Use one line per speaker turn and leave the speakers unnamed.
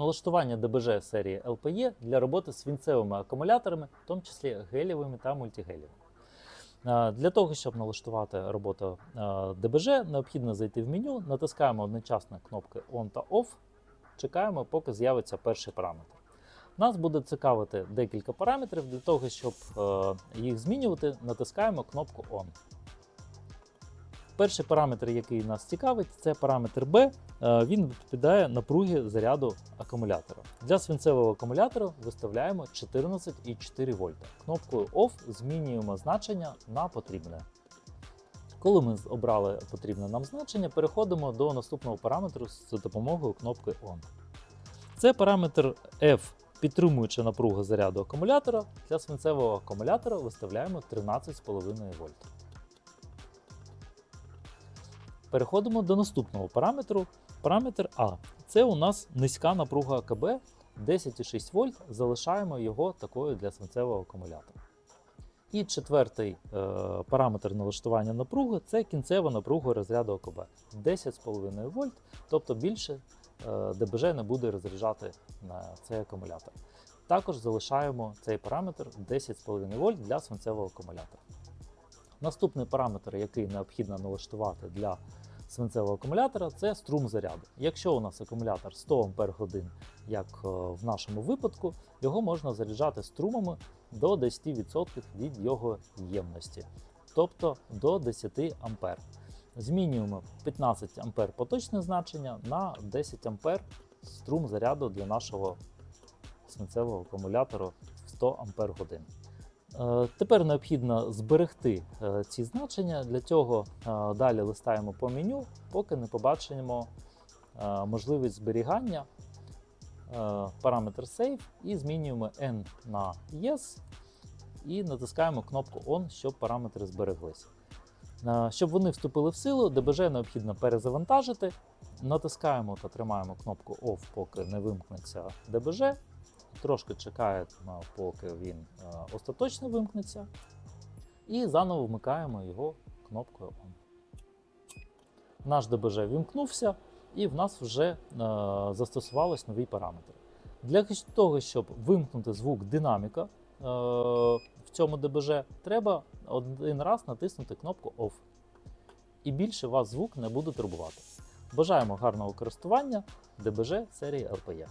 налаштування ДБЖ серії LPE для роботи з свінцевими акумуляторами, в тому числі гелєвими та мультигелєвими. Е, Для того, щоб налаштувати роботу ДБЖ, необхідно зайти в меню, натискаємо одночасно кнопки ON та OFF, чекаємо, поки з'явиться перший параметр. Нас буде цікавити декілька параметрів. Для того, щоб їх змінювати, натискаємо кнопку ON. Перший параметр, який нас цікавить, це параметр B. Е, Він відповідає напруги заряду акумулятора. Для свинцевого акумулятора виставляємо 14,4 вольта. Кнопкою OFF змінюємо значення на потрібне. Коли ми обрали потрібне нам значення, переходимо до наступного параметру з допомогою кнопки ON. Це параметр F, підтримуючи напругу заряду акумулятора. Для свинцевого акумулятора виставляємо 13,5 вольт. Переходимо до наступного параметру. Параметр А. Це у нас низька напруга АКБ 10,6 вольт. Залишаємо його такою для свинцевого акумулятора. І четвертий е, параметр налаштування напруги це кінцева напруга розряду АКБ 10,5 вольт, тобто більше е, ДБЖ не буде розряджати на цей акумулятор. Також залишаємо цей параметр 10,5 вольт для свинцевого акумулятора. Наступний параметр, який необхідно налаштувати для свинцевого акумулятора, це струм заряду. Якщо у нас акумулятор 100 Ах, як е, в нашому випадку, його можна заряджати струмами до 10% від його ємності, тобто до 10 А. Змінюємо 15 А поточне значення на 10 А струм заряду для нашого свинцевого акумулятора в 100 Ах. Е, Тепер необхідно зберегти е, ці значення. Для цього е, далі листаємо по меню, поки не побачимо можливість зберігання. Параметр Save і змінюємо N на Yes і натискаємо кнопку On, щоб параметри збереглися. Е, Щоб вони вступили в силу, ДБЖ необхідно перезавантажити. Натискаємо та тримаємо кнопку Off, поки не вимкнеться ДБЖ. Трошки чекаємо, поки він е, остаточно вимкнеться. І заново вмикаємо його кнопкою On. Наш ДБЖ вімкнувся, і в нас вже е, застосувались нові параметри. Для того, щоб вимкнути звук динаміка е, в цьому ДБЖ, треба один раз натиснути кнопку Off. І більше вас звук не буде турбувати. Бажаємо гарного користування ДБЖ серії LPE.